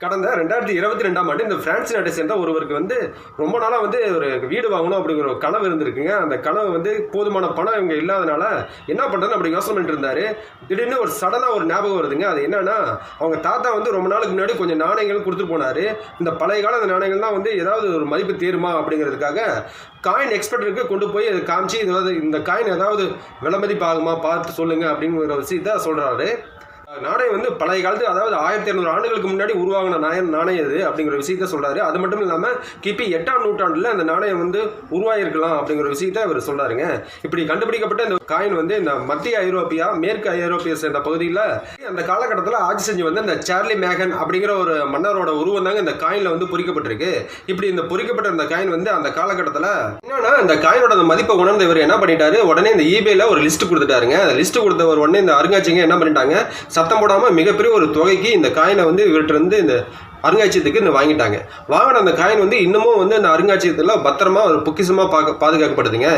கடந்த ரெண்டாயிரத்தி இருபத்தி ரெண்டாம் ஆண்டு இந்த பிரான்ஸ் நாட்டை சேர்ந்த ஒருவருக்கு வந்து ரொம்ப நாளாக வந்து ஒரு வீடு வாங்கணும் அப்படிங்கிற ஒரு கனவு இருந்திருக்குங்க. அந்த கனவு வந்து போதுமான பணம் இவங்க இல்லாதனால என்ன பண்ணுறதுன்னு அப்படி யோசனை பண்ணிட்டு இருந்தாரு. திடீர்னு ஒரு சடனாக ஒரு ஞாபகம் வருதுங்க. அது என்னன்னா அவங்க தாத்தா வந்து ரொம்ப நாளுக்கு முன்னாடி கொஞ்சம் நாணயங்கள் கொடுத்துட்டு போனாரு. இந்த பழைய கால அந்த நாணயங்கள் தான் வந்து ஏதாவது ஒரு மதிப்பு தேருமா அப்படிங்கிறதுக்காக காயின் எக்ஸ்பர்ட்டுக்கு கொண்டு போய் அதை காமிச்சு ஏதாவது இந்த காயின் ஏதாவது விலை மதிப்பு ஆகுமா பார்த்து சொல்லுங்கள் அப்படிங்கிற விஷயத்த சொல்கிறாரு நாணயம் பழைய காலத்து அதாவது ஆயிரத்தி இரநூறு ஆண்டுகளுக்கு முன்னாடி உருவாகின நாயம் நாணயம் இது அப்படிங்கிற விஷயத்த சொல்கிறாரு அது மட்டும் இல்லாமல் கிபி எட்டாம் நூற்றாண்டில் அந்த நாணயம் வந்து உருவாகிருக்கலாம் அப்படிங்கிற விஷயத்த அவர் சொல்கிறாருங்க இப்படி கண்டுபிடிக்கப்பட்ட இந்த காயின் வந்து இந்த மத்திய ஐரோப்பியா மேற்கு ஐரோப்பிய சேர்ந்த பகுதியில் அந்த காலகட்டத்தில் ஆட்சி செஞ்சு வந்து இந்த சார்லி மேகன் அப்படிங்கிற ஒரு மன்னரோட உருவம் தாங்க இந்த காயினில் வந்து பொறிக்கப்பட்டிருக்கு. இப்படி இந்த பொறிக்கப்பட்ட இந்த காயின் வந்து அந்த காலகட்டத்தில் என்னன்னா இந்த காயினோட அந்த மதிப்பை உணர்ந்த இவர் என்ன பண்ணிட்டாரு? உடனே இந்த இபேல ஒரு லிஸ்ட் கொடுத்துட்டாருங்க. அந்த லிஸ்ட் கொடுத்தவர் உடனே இந்த அருங்காட்சியங்க என்ன பண்ணிட்டாங்க? சத்தம் போடாம மிகப்பெரிய ஒரு தொகைக்கு இந்த காயினை வந்து இவர்கிட்ட இருந்து இந்த அருங்காட்சியத்துக்கு இந்த வாங்கிட்டாங்க. வாங்கின அந்த காயின் வந்து இன்னமும் வந்து அந்த அருங்காட்சியத்தில் பத்திரமா ஒரு பொக்கிஷமா பாக்க பாதுகாக்கப்படுதுங்க.